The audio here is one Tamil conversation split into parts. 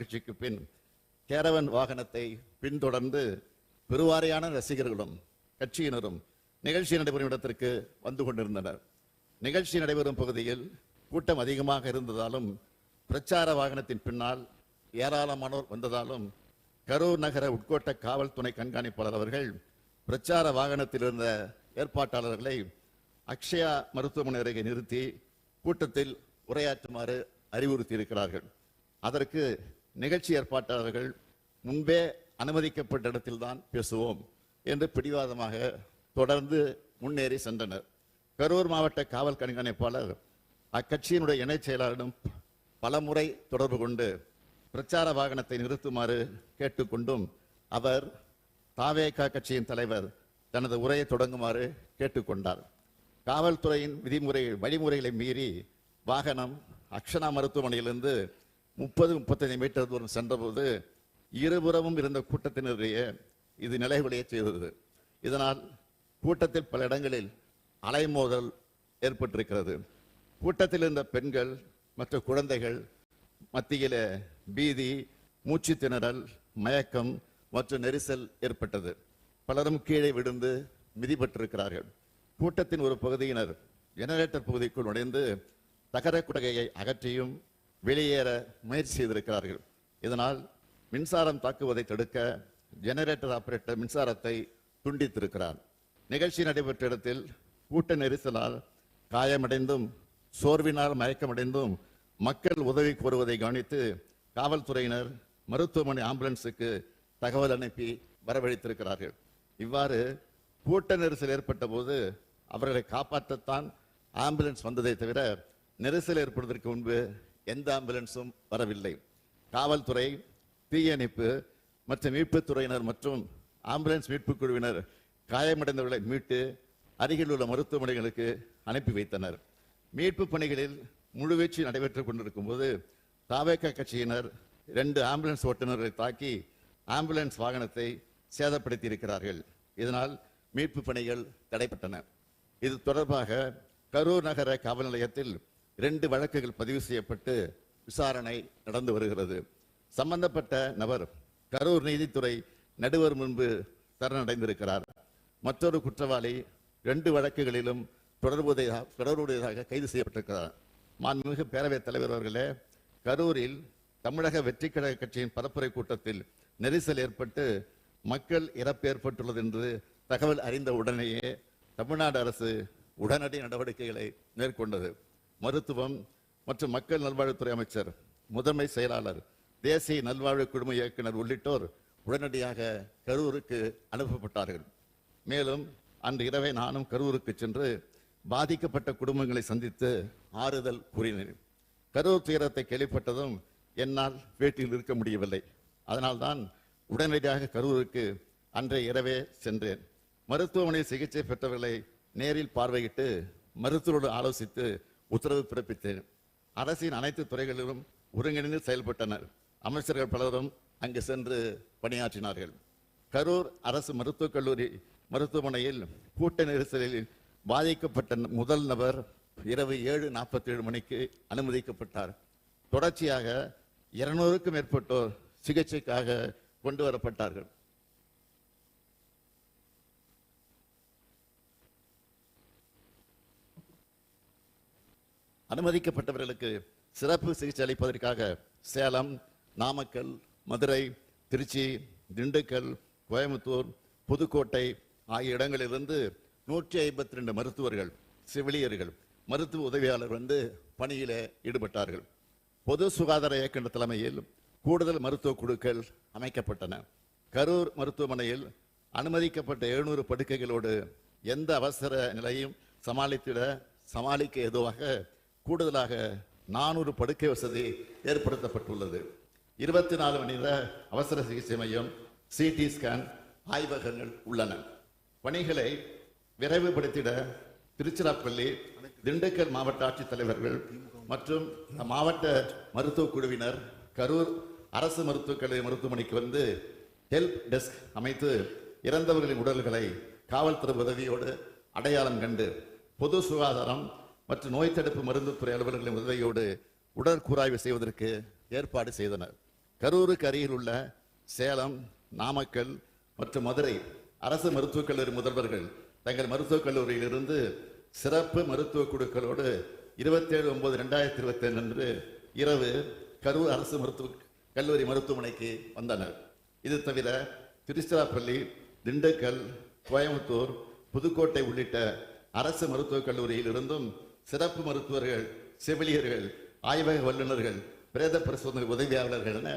நிகழ்ச்சிக்கு பின் கேரவன் வாகனத்தை பின்தொடர்ந்து பெருவாரியான ரசிகர்களும் கட்சியினரும் நிகழ்ச்சி நடைபெறும் இடத்திற்கு வந்து கொண்டிருந்தனர். நிகழ்ச்சி நடைபெறும் பகுதியில் கூட்டம் அதிகமாக இருந்ததாலும் பிரச்சார வாகனத்தின் பின்னால் ஏராளமானோர் வந்ததாலும் கரூர் நகர உட்கோட்ட காவல்துறை கண்காணிப்பாளர் அவர்கள் பிரச்சார வாகனத்தில் இருந்த ஏற்பாட்டாளர்களை அக்ஷயா மருத்துவமனை அருகே நிறுத்தி கூட்டத்தில் உரையாற்றுமாறு அறிவுறுத்தியிருக்கிறார்கள். அதற்கு நிகழ்ச்சி ஏற்பாட்டாளர்கள் முன்பே அனுமதிக்கப்பட்ட இடத்தில்தான் பேசுவோம் என்று பிடிவாதமாக தொடர்ந்து முன்னேறி சென்றனர். கரூர் மாவட்ட காவல் கண்காணிப்பாளர் அக்கட்சியினுடைய இணைச் செயலாளரிடம் பலமுறை தொடர்பு கொண்டு பிரச்சார வாகனத்தை நிறுத்துமாறு கேட்டுக்கொண்டும் அவர் தாவேகா கட்சியின் தலைவர் தனது உரையை தொடங்குமாறு கேட்டுக்கொண்டார். காவல்துறையின் விதிமுறை வழிமுறைகளை மீறி வாகனம் அக்ஷனா மருத்துவமனையிலிருந்து முப்பது முப்பத்தஞ்சு மீட்டர் தூரம் சென்றபோது இருபுறமும் இருந்த கூட்டத்தினரிடையே இது நிலைகுலைய செய்தது. இதனால் கூட்டத்தில் பல இடங்களில் அலைமோதல் ஏற்பட்டிருக்கிறது. கூட்டத்தில் இருந்த பெண்கள் மற்ற குழந்தைகள் மத்தியில் பீதி மூச்சு திணறல் மயக்கம் மற்றும் நெரிசல் ஏற்பட்டது. பலரும் கீழே விழுந்து மிதிபட்டிருக்கிறார்கள் கூட்டத்தின் ஒரு பகுதியினர் ஜெனரேட்டர் பகுதிக்குள் நுழைந்து தகர குடகையை அகற்றியும் வெளியேற முயற்சி செய்திருக்கிறார்கள். இதனால் மின்சாரம் தாக்குவதை தடுக்க ஜெனரேட்டர் ஆபரேட்டர் மின்சாரத்தை துண்டித்திருக்கிறார். நிகழ்ச்சி நடைபெற்ற இடத்தில் கூட்ட நெரிசலால் காயமடைந்தும் சோர்வினால் மயக்கமடைந்தும் மக்கள் உதவி கோருவதை கவனித்து காவல்துறையினர் மருத்துவமனை ஆம்புலன்ஸுக்கு தகவல் அனுப்பி வரவழைத்திருக்கிறார்கள். இவ்வாறு கூட்ட நெரிசல் ஏற்பட்ட போது அவர்களை காப்பாற்றத்தான் ஆம்புலன்ஸ் வந்ததை தவிர நெரிசல் ஏற்படுவதற்கு முன்பு எந்த ஆம்புலன்ஸும் வரவில்லை. காவல்துறை தீயணைப்பு மற்றும் மீட்புத் துறையினர் மற்றும் ஆம்புலன்ஸ் மீட்புக் குழுவினர் காயமடைந்தவர்களை மீட்டு அருகில் உள்ள மருத்துவமனைகளுக்கு அனுப்பி வைத்தனர். மீட்பு பணிகளில் முழுவீச்சு நடைபெற்றுக் கொண்டிருக்கும் போது தாவேக கட்சியினர் இரண்டு ஆம்புலன்ஸ் ஓட்டுநர்களை தாக்கி ஆம்புலன்ஸ் வாகனத்தை சேதப்படுத்தி இருக்கிறார்கள் இதனால் மீட்பு பணிகள் தடைப்பட்டன இது தொடர்பாக கரூர் நகர காவல் நிலையத்தில் இரண்டு வழக்குகள் பதிவு செய்யப்பட்டு விசாரணை நடந்து வருகிறது. சம்பந்தப்பட்ட நபர் கரூர் நீதித்துறை நடுவர் முன்பு சரணடைந்திருக்கிறார். மற்றொரு குற்றவாளி ரெண்டு வழக்குகளிலும் தொடர்புடையதாக தொடர்புடையதாக கைது செய்யப்பட்டிருக்கிறார். மாண்புமிகு பேரவைத் தலைவர் அவர்களே கரூரில் தமிழக வெற்றி கழக கட்சியின் பரப்புரை கூட்டத்தில் நெரிசல் ஏற்பட்டு மக்கள் இறப்பு ஏற்பட்டுள்ளது என்று தகவல் அறிந்த உடனேயே தமிழ்நாடு அரசு உடனடி நடவடிக்கைகளை மேற்கொண்டது. மருத்துவம் மற்றும் மக்கள் நல்வாழ்வுத்துறை அமைச்சர் முதன்மை செயலாளர் தேசிய நல்வாழ்வு குழும இயக்குனர் உள்ளிட்டோர் உடனடியாக கரூருக்கு அனுப்பப்பட்டார்கள். மேலும் அன்று இரவே நானும் கரூருக்கு சென்று பாதிக்கப்பட்ட குடும்பங்களை சந்தித்து ஆறுதல் கூறினேன். கரூர் துயரத்தை கேள்விப்பட்டதும் என்னால் வீட்டில் இருக்க முடியவில்லை. அதனால்தான் உடனடியாக கரூருக்கு அன்றைய இரவே சென்றேன். மருத்துவமனையில் சிகிச்சை பெற்றவர்களை நேரில் பார்வையிட்டு மருத்துவரோடு ஆலோசித்து உத்தரவு பிறப்பித்தேன். அரசின் அனைத்து துறைகளிலும் ஒருங்கிணைந்து செயல்பட்டனர். அமைச்சர்கள் பலரும் அங்கு சென்று பணியாற்றினார்கள். கரூர் அரசு மருத்துவக் கல்லூரி மருத்துவமனையில் கூட்ட நெரிசலில் பாதிக்கப்பட்ட முதல் நபர் இரவு ஏழு நாற்பத்தி ஏழு மணிக்கு அனுமதிக்கப்பட்டார். தொடர்ச்சியாக இருநூறுக்கும் மேற்பட்டோர் சிகிச்சைக்காக கொண்டு வரப்பட்டார்கள். அனுமதிக்கப்பட்டவர்களுக்கு சிறப்பு சிகிச்சை அளிப்பதற்காக சேலம் நாமக்கல் மதுரை திருச்சி திண்டுக்கல் கோயம்புத்தூர் புதுக்கோட்டை ஆகிய இடங்களிலிருந்து நூற்றி ஐம்பத்தி ரெண்டு மருத்துவர்கள் செவிலியர்கள் மருத்துவ உதவியாளர் வந்து பணியிலே ஈடுபட்டார்கள். பொது சுகாதார இயக்குநர் தலைமையில் கூடுதல் மருத்துவ குழுக்கள் அமைக்கப்பட்டன. கரூர் மருத்துவமனையில் அனுமதிக்கப்பட்ட எழுநூறு படுக்கைகளோடு எந்த அவசர நிலையும் சமாளித்திட சமாளிக்க ஏதுவாக கூடுதலாக நானூறு படுக்கை வசதி ஏற்படுத்தப்பட்டுள்ளது. இருபத்தி நாலு மணி நேர அவசர சிகிச்சை மையம் சிடி ஸ்கேன் ஆய்வகங்கள் உள்ளன. பணிகளை விரைவுபடுத்திட திருச்சிராப்பள்ளி திண்டுக்கல் மாவட்ட ஆட்சித்தலைவர்கள் மற்றும் மாவட்ட மருத்துவக் குழுவினர் கரூர் அரசு மருத்துவக் கல்லூரி மருத்துவமனைக்கு வந்து ஹெல்ப் டெஸ்க் அமைத்து இறந்தவர்களின் உடல்களை காவல்துறை உதவியோடு அடையாளம் கண்டு பொது சுகாதாரம் மற்றும் நோய் தடுப்பு மருந்து துறை அலுவலர்களின் உதவியோடு உடற்கூராய்வு செய்வதற்கு ஏற்பாடு செய்தனர். கரூருக்கு அருகில் உள்ள சேலம் நாமக்கல் மற்றும் மதுரை அரசு மருத்துவக் கல்லூரி முதல்வர்கள் தங்கள் மருத்துவக் கல்லூரியிலிருந்து சிறப்பு மருத்துவ குழுக்களோடு இருபத்தேழு ஒன்பது ரெண்டாயிரத்தி இருபத்தி அன்று இரவு கரூர் அரசு மருத்துவ கல்லூரி மருத்துவமனைக்கு வந்தனர். இது தவிர திருச்சிராப்பள்ளி திண்டுக்கல் கோயம்புத்தூர் புதுக்கோட்டை உள்ளிட்ட அரசு மருத்துவக் கல்லூரியில் இருந்தும் சிறப்பு மருத்துவர்கள் செவிலியர்கள் ஆய்வக வல்லுநர்கள் பிரேத பரிசோதனை உதவியாளர்கள் என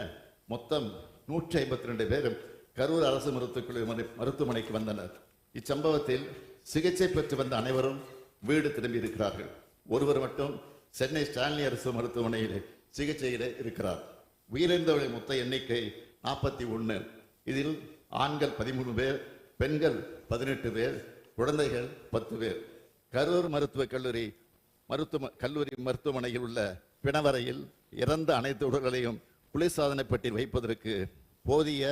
மொத்தம் நூற்றி ஐம்பத்தி ரெண்டு பேரும் கரூர் அரசு மருத்துவக்குழு மருத்துவமனைக்கு வந்தனர். இச்சம்பவத்தில் சிகிச்சை பெற்று வந்த அனைவரும் வீடு திரும்பி இருக்கிறார்கள். ஒருவர் மட்டும் சென்னை ஸ்டான்லி அரசு மருத்துவமனையில் சிகிச்சையில் இருக்கிறார். உயிரிழந்தவர்களின் மொத்த எண்ணிக்கை நாற்பத்தி ஒன்று இதில் ஆண்கள் பதிமூணு பேர் பெண்கள் பதினெட்டு பேர் குழந்தைகள் பத்து பேர். கரூர் மருத்துவக் கல்லூரி மருத்துவ கல்லூரி மருத்துவமனையில் உள்ள பிணவரையில் இறந்த அனைத்து உடல்களையும் குளிர்சாதன பெட்டியில் வைப்பதற்கு போதிய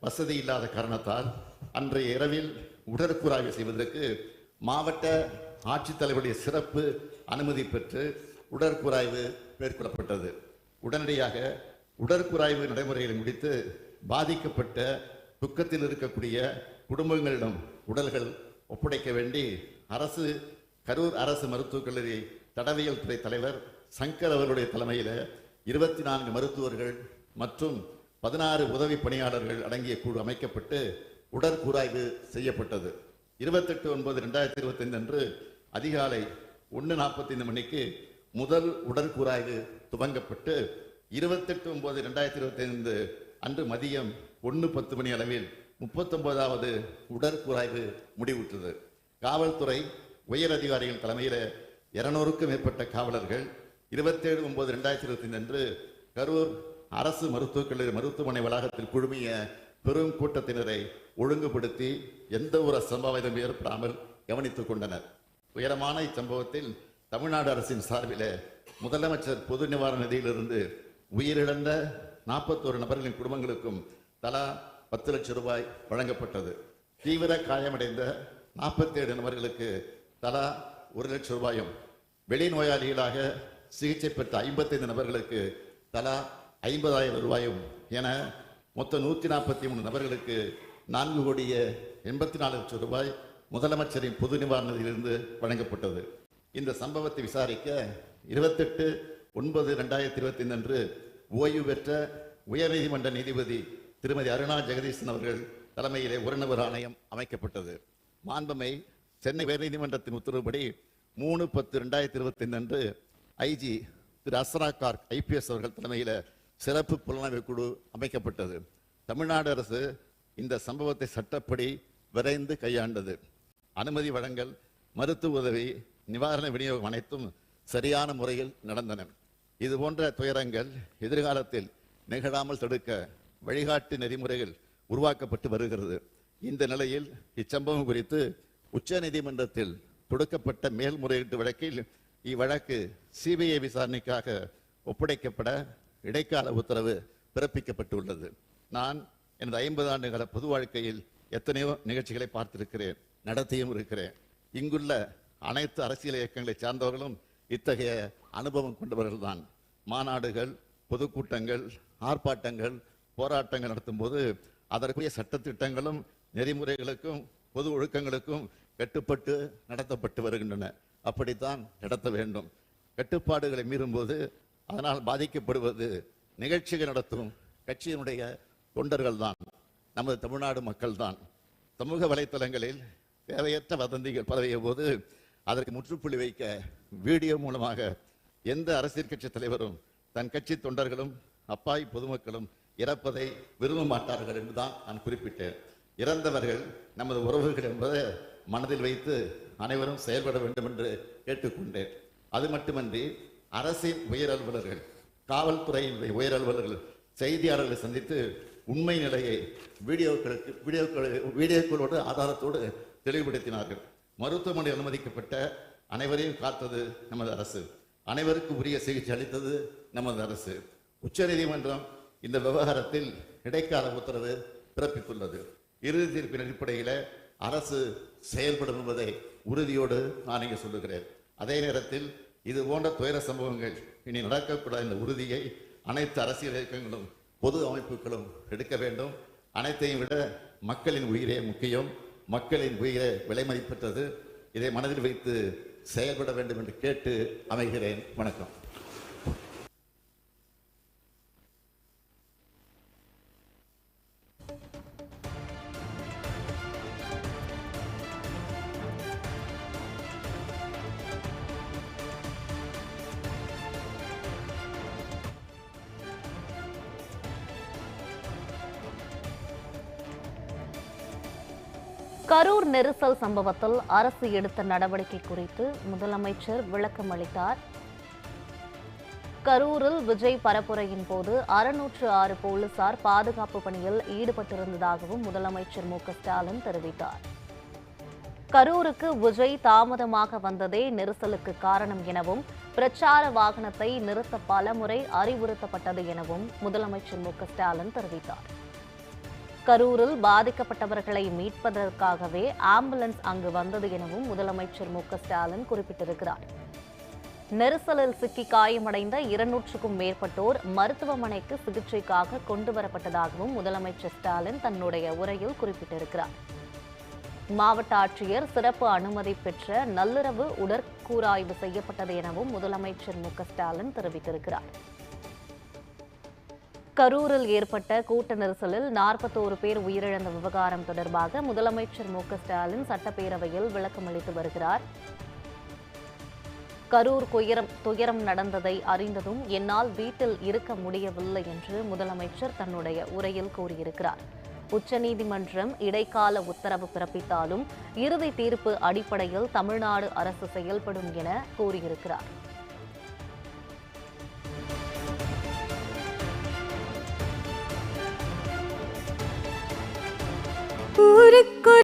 வசதி இல்லாத காரணத்தால் அன்றைய இரவில் உடற்கூறாய்வு செய்வதற்கு மாவட்ட ஆட்சித்தலைவருடைய சிறப்பு அனுமதி பெற்று உடற்கூறாய்வு மேற்கொள்ளப்பட்டது. உடனடியாக உடற்கூறாய்வு நடைமுறைகளை முடித்து பாதிக்கப்பட்ட துக்கத்தில் இருக்கக்கூடிய குடும்பங்களிடம் உடல்கள் ஒப்படைக்க வேண்டி அரசு கரூர் அரசு மருத்துவக் கல்லூரி தடவியல் துறை தலைவர் சங்கர் அவர்களுடைய தலைமையில் இருபத்தி நான்கு மருத்துவர்கள் மற்றும் பதினாறு உதவி பணியாளர்கள் அடங்கிய குழு அமைக்கப்பட்டு உடற்கூராய்வு செய்யப்பட்டது. இருபத்தெட்டு ஒன்பது ரெண்டாயிரத்தி இருபத்தைந்து அன்று அதிகாலை ஒன்று நாற்பத்தைந்து மணிக்கு முதல் உடற்கூராய்வு துவங்கப்பட்டு இருபத்தெட்டு ஒன்பது ரெண்டாயிரத்தி இருபத்தைந்து அன்று மதியம் ஒன்று பத்து மணி அளவில் முப்பத்தொன்பதாவது உடற்கூராய்வு முடிவுற்றது. காவல்துறை உயர் அதிகாரிகள் தலைமையில் இருநூறுக்கும் மேற்பட்ட காவலர்கள் இருபத்தேழு ஒன்பது ரெண்டாயிரத்தி இருபத்தி அன்று கரூர் அரசு மருத்துவக் கல்லூரி மருத்துவமனை வளாகத்தில் குழுமிய பெரும் கூட்டத்தினரை ஒழுங்குபடுத்தி எந்த ஒரு அசம்பாவிதம் ஏற்படாமல் கவனித்துக் கொண்டனர். உயரமான இச்சம்பவத்தில் தமிழ்நாடு அரசின் சார்பில் முதலமைச்சர் பொது நிவாரண நிதியிலிருந்து உயிரிழந்த நாற்பத்தோரு நபர்களின் குடும்பங்களுக்கும் தலா பத்து லட்சம் ரூபாய் வழங்கப்பட்டது. தீவிர காயமடைந்த நாற்பத்தேழு நபர்களுக்கு தலா ஒரு லட்சம் ரூபாயும் வெளிநோயாளிகளாக சிகிச்சை பெற்ற ஐம்பத்தைந்து நபர்களுக்கு தலா ஐம்பதாயிரம் ரூபாயும் என மொத்தம் நூற்றி நாற்பத்தி மூணு நபர்களுக்கு நான்கு கோடிய எண்பத்தி நாலு லட்சம் ரூபாய் முதலமைச்சரின் பொது நிவாரணத்திலிருந்து வழங்கப்பட்டது. இந்த சம்பவத்தை விசாரிக்க இருபத்தெட்டு ஒன்பது ரெண்டாயிரத்தி இருபத்தி அன்று ஓய்வு பெற்ற உயர்நீதிமன்ற நீதிபதி திருமதி அருணா ஜெகதீசன் அவர்கள் தலைமையிலே ஒரு நபர் ஆணையம் அமைக்கப்பட்டது. மாண்பமை சென்னை உயர்நீதிமன்றத்தின் உத்தரவுப்படி மூணு பத்து ரெண்டாயிரத்தி இருபத்தி அன்று ஐஜி திரு அஸ்ரா கார்க் ஐபிஎஸ் அவர்கள் தலைமையில் சிறப்பு புலனாய்வு குழு அமைக்கப்பட்டது. தமிழ்நாடு அரசு இந்த சம்பவத்தை சட்டப்படி விரைந்து கையாண்டது. அனுமதி வழங்கல் மருத்துவ உதவி நிவாரண விநியோகம் அனைத்தும் சரியான முறையில் நடந்தன. இது போன்ற துயரங்கள் எதிர்காலத்தில் நிகழாமல் தடுக்க வழிகாட்டு நெறிமுறைகள் உருவாக்கப்பட்டு வருகிறது. இந்த நிலையில் இச்சம்பவம் குறித்து உச்சநீதிமன்றத்தில் தொடுக்கப்பட்ட மேல்முறையீட்டு வழக்கில் இவ்வழக்கு சிபிஐ விசாரணைக்காக ஒப்படைக்கப்பட இடைக்கால உத்தரவு பிறப்பிக்கப்பட்டுள்ளது. நான் எனது ஐம்பது ஆண்டுகள பொது வாழ்க்கையில் எத்தனையோ நிகழ்ச்சிகளை பார்த்திருக்கிறேன் நடத்தியும் இருக்கிறேன். இங்குள்ள அனைத்து அரசியல் இயக்கங்களை சார்ந்தவர்களும் இத்தகைய அனுபவம் கொண்டவர்கள்தான். மாநாடுகள் பொதுக்கூட்டங்கள் ஆர்ப்பாட்டங்கள் போராட்டங்கள் நடத்தும் போது அதற்குரிய சட்டத்திட்டங்களும் நெறிமுறைகளுக்கும் பொது ஒழுக்கங்களுக்கும் கட்டுப்பட்டு நடத்தப்பட்டு வருகின்றன. அப்படித்தான் நடத்த வேண்டும். கட்டுப்பாடுகளை மீறும்போது அதனால் பாதிக்கப்படுவது நிகழ்ச்சிகள் நடத்தும் கட்சியினுடைய தொண்டர்கள் தான் நமது தமிழ்நாடு மக்கள் தான் சமூக வலைத்தளங்களில் தேவையற்ற வதந்திகள் பரவிய போது அதற்கு முற்றுப்புள்ளி வைக்க வீடியோ மூலமாக எந்த அரசியல் கட்சி தலைவரும் தன் கட்சி தொண்டர்களும் அப்பாவி பொதுமக்களும் இறப்பதை விரும்ப மாட்டார்கள் என்றுதான் நான் குறிப்பிட்டேன். இறந்தவர்கள் நமது உறவுகள் என்பதை மனதில் வைத்து அனைவரும் செயல்பட வேண்டும் என்று கேட்டுக்கொண்டேன். அது மட்டுமன்றி அரசின் உயர் அலுவலர்கள் காவல்துறையின் உயர் அலுவலர்கள் செய்தியாளர்களை சந்தித்து உண்மை நிலையை வீடியோக்களுக்கு வீடியோக்கள் வீடியோக்களோடு ஆதாரத்தோடு தெளிவுபடுத்தினார்கள். மருத்துவமனை அனுமதிக்கப்பட்ட அனைவரையும் காத்தது நமது அரசு. அனைவருக்கும் உரிய சிகிச்சை அளித்தது நமது அரசு. உச்சநீதிமன்றம் இந்த விவகாரத்தில் இடைக்கால உத்தரவு பிறப்பித்துள்ளது. இறுதி தீர்ப்பின் அடிப்படையில் அரசு செயல்படும் என்பதை உறுதியோடு நான் இங்கே சொல்லுகிறேன். அதே நேரத்தில் இது போன்ற துயர சம்பவங்கள் இனி நடக்கக்கூடாது இந்த உறுதியை அனைத்து அரசியல் இயக்கங்களும் பொது அமைப்புகளும் எடுக்க வேண்டும். அனைத்தையும் விட மக்களின் உயிரே முக்கியம். மக்களின் உயிரே விலை மதிப்பற்றது. இதை மனதில் வைத்து செயல்பட வேண்டும் என்று கேட்டு அமைகிறேன். வணக்கம். கரூர் நெரிசல் சம்பவத்தில் அரசு எடுத்த நடவடிக்கை குறித்து முதலமைச்சர் விளக்கம் அளித்தார். கரூரில் விஜய் பரப்புரையின் போது அறுநூற்று ஆறு போலீசார் பாதுகாப்பு பணியில் ஈடுபட்டிருந்ததாகவும் முதலமைச்சர் மு. ஸ்டாலின் தெரிவித்தார். கரூருக்கு விஜய் தாமதமாக வந்ததே நெரிசலுக்கு காரணம் எனவும் பிரச்சார வாகனத்தை நிறுத்த பலமுறை அறிவுறுத்தப்பட்டது எனவும் முதலமைச்சர் மு. ஸ்டாலின் தெரிவித்தார். கரூரில் பாதிக்கப்பட்டவர்களை மீட்பதற்காகவே ஆம்புலன்ஸ் அங்கு வந்தது எனவும் முதலமைச்சர் மு ஸ்டாலின் குறிப்பிட்டிருக்கிறார். நெரிசலில் சிக்கி காயமடைந்த இருநூற்றுக்கும் மேற்பட்டோர் மருத்துவமனைக்கு சிகிச்சைக்காக கொண்டு வரப்பட்டதாகவும் முதலமைச்சர் ஸ்டாலின் தன்னுடைய உரையில் குறிப்பிட்டிருக்கிறார். மாவட்ட ஆட்சியர் சிறப்பு அனுமதி பெற்ற நள்ளிரவு உடற்கூராய்வு செய்யப்பட்டது எனவும் முதலமைச்சர் மு ஸ்டாலின் தெரிவித்திருக்கிறார். கரூரில் ஏற்பட்ட கூட்ட நெரிசலில் நாற்பத்தோரு பேர் உயிரிழந்த விவகாரம் தொடர்பாக முதலமைச்சர் மு க ஸ்டாலின் சட்டப்பேரவையில் விளக்கம் அளித்து வருகிறார். கரூர் துயரம் துயரம் நடந்ததை அறிந்ததும் என்னால் வீட்டில் இருக்க முடியவில்லை என்று முதலமைச்சர் தன்னுடைய உரையில் கூறியிருக்கிறார். உச்சநீதிமன்றம் இடைக்கால உத்தரவு பிறப்பித்தாலும் இறுதி தீர்ப்பு அடிப்படையில் தமிழ்நாடு அரசு செயல்படும் என கூறியிருக்கிறார். 우리